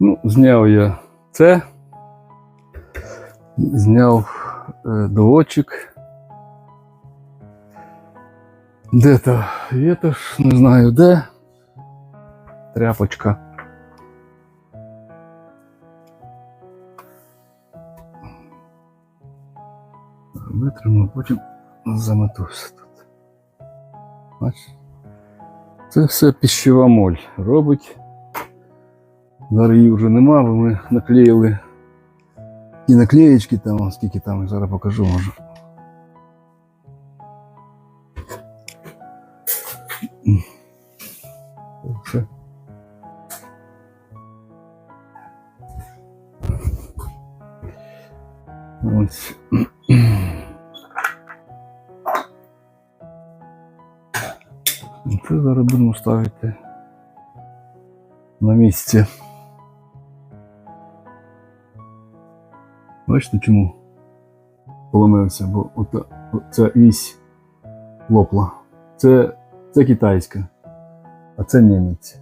Ну, зняв я це. Зняв е, доводчик. Де то? То не знаю де. Тряпочка. Витримав, потім замету тут. Бачиш? Це все піщова моль робить. Зараз її вже нема, бо ми наклеїли і наклеєчки там, скільки там, зараз покажу може. Все. Ось. Це зараз будемо ставити на місці. Бачите чому поломився? Бо ота, ця вісь лопла. Це, це китайська, а це німець.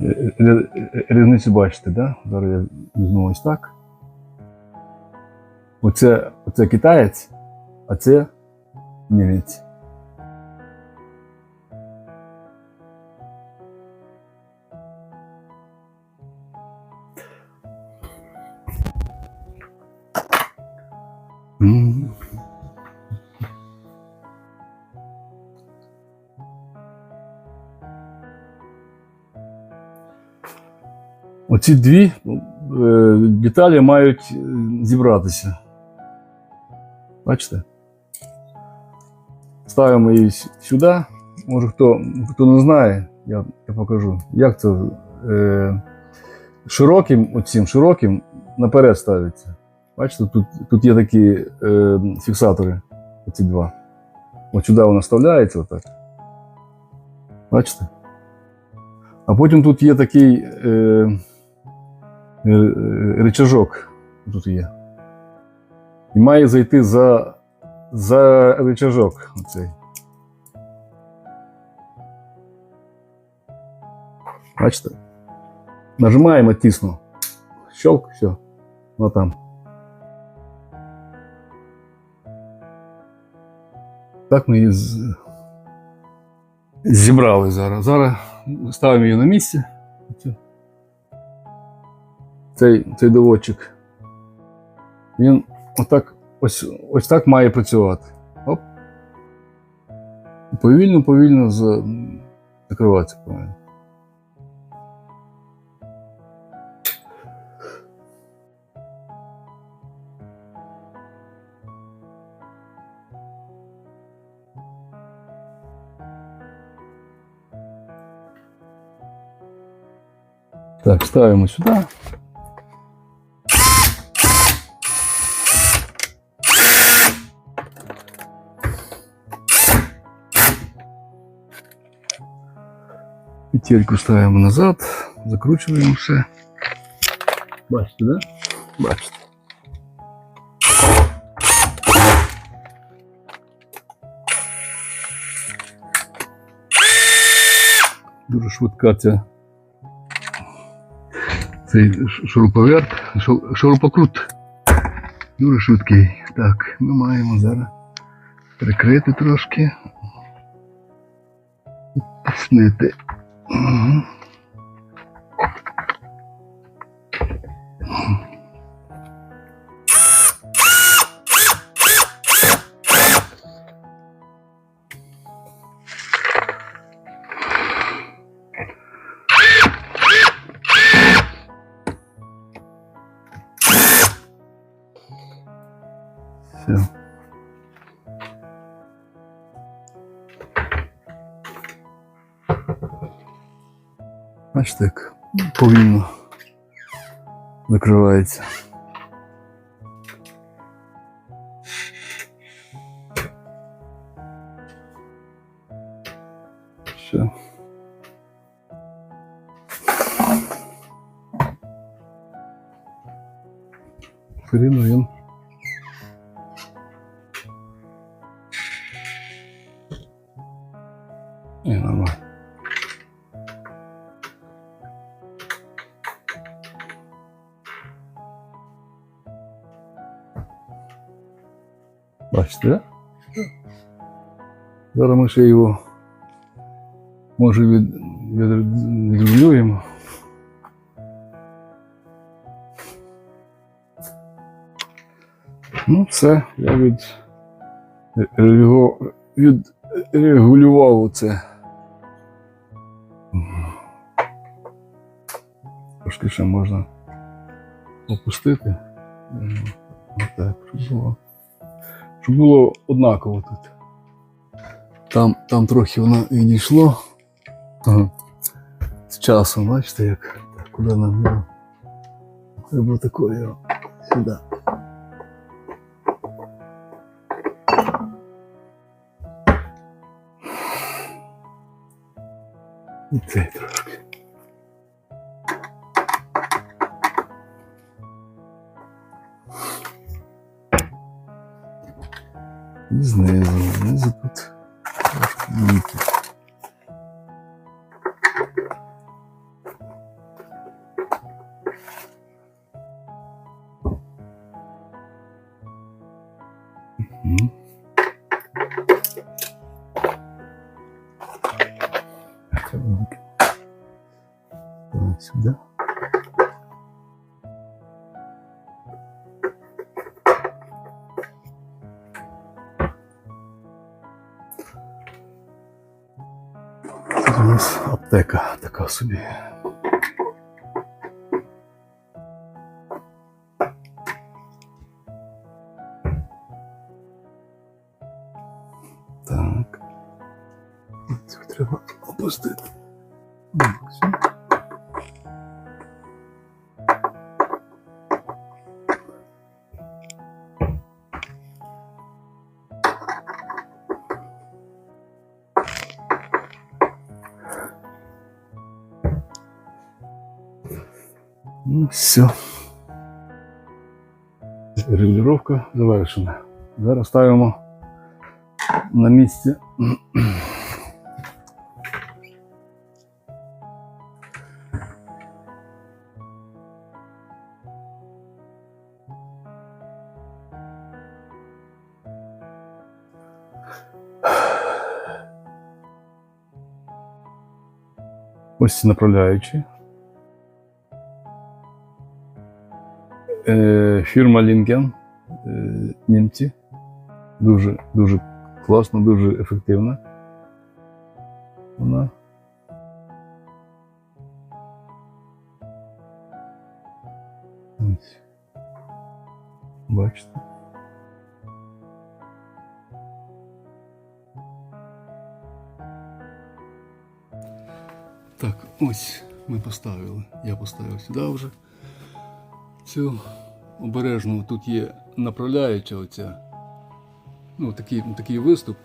Е, е, е, Різницю бачите, да? Зараз я візьму ось так. Оце, оце китаєць, а це німець. Оці дві е, деталі мають е, зібратися. Бачите? Ставимо її сюди. Може хто, хто не знає, я, я покажу. Як це е, широким, оцим широким наперед ставиться. Бачите, тут, тут є такі е, фіксатори, оці два. От сюди воно вставляється отак. Бачите? А потім тут є такий е, е, е. Тут є. І має зайти за, за рычажок оцей. Бачите? Нажимаємо тісно. Щелк, все. Ну там. Так ми її з... зібрали зараз. Зараз ставимо її на місце. Цей, цей доводчик. Він отак, ось, ось так має працювати. Оп. Повільно, повільно з... закриватися. Так, ставимо сюди. Петельку ставимо назад, закручуємо все. Бачите, да? Бачите. Дуже швидка ця цей шуруповерт, шурупокрут. Дуже швидкий. Так, ми маємо зараз прикрити трошки. Тиснити. Угу. Все. Бачите, як повільно закривається. Все. Рівно він Не, нормально. Бачите, да? Зараз ми ще його може від, від. Ну, все, я від, регу- відрегулював це. Трошки ще можна опустити. Отак, було. Щоб було однаково тут. Там, там трохи воно відійшло. Ага. З часом, бачите, як так, куди нам було. Треба такою сюди. І цей трошки. І знизу, знизу тут трошки ніки. Мгм. У нас аптека така собі. Все. Регулювання завершена. Зараз ставимо на місце. Ось направляючі. фірма Lincoln, е, німці. Дуже, дуже класно, дуже ефективна. Вона. Ось. Бачите? Так, ось ми поставили. Я поставив сюди вже цю Обережну. Тут є направляюча оця. Ну, такий, такий виступ,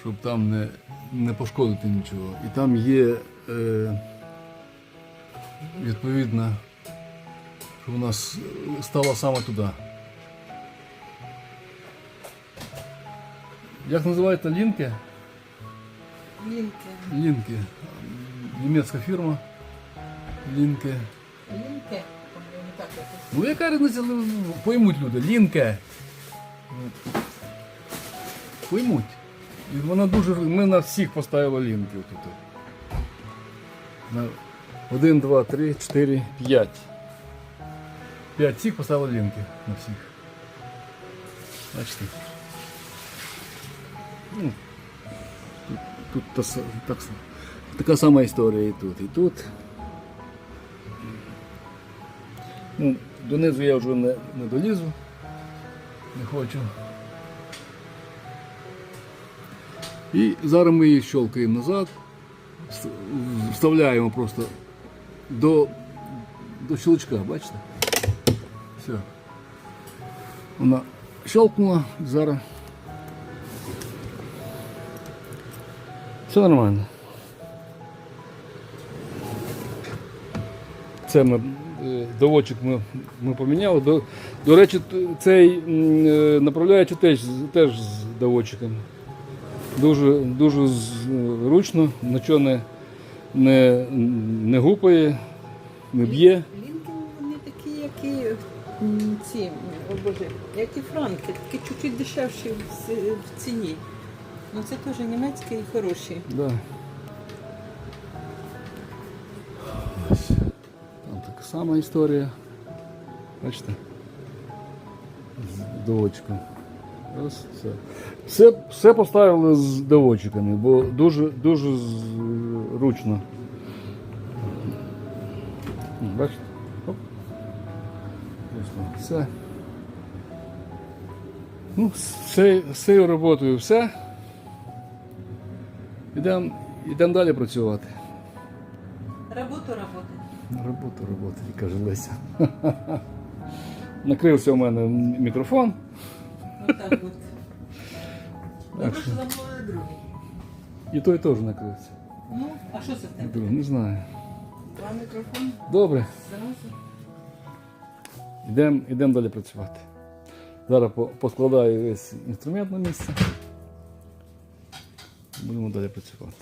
щоб там не, не пошкодити нічого. І там є е, відповідно, щоб вона с- стала саме туди. Як називається лінки? Лінки. Лінки. Німецька фірма. Лінки. Лінки. Ну яка різниця, ну, поймуть люди. Лінка. Ну, Поймуть. І вона дуже. Ми на всіх поставили лінки тут. На один, два, три, чотири, п'ять. П'ять всіх поставили лінки на всіх. Бачите? Ну, тут, тут та, так, така сама історія і тут. І тут. Ну, донизу я вже не, не долізу. Не хочу. І зараз ми її щелкаємо назад, вставляємо просто до, до щелчка, бачите? Все. Вона щелкнула, зараз. Все нормально. Це ми доводчик ми, ми поміняли. До, до речі, цей е, направляючий теж, теж з доводчиком. Дуже, дуже зручно, нічого не, не, не гупає, не б'є. Лінки вони такі, які ці, о Боже, як і франки, такі чуть-чуть дешевші в, ціні. Ну це теж німецькі і хороші. Да. Сама історія. Бачите? З доводчиком. Ось все. Все, все поставили з доводчиками, бо дуже, дуже зручно. Бачите? Оп. Все. Ну, з цією- роботою все. Ідемо ідем далі працювати. Роботу роботи. Робота, каже Леся. Накрився у мене мікрофон. Отак от. Добре, що- що замовили другий. І той теж накрився. Ну, а що це в тебе? Другий, не знаю. Два мікрофон Добре, зразу. йдемо ідем далі працювати. Зараз по- поскладаю весь інструмент на місце. Будемо далі працювати.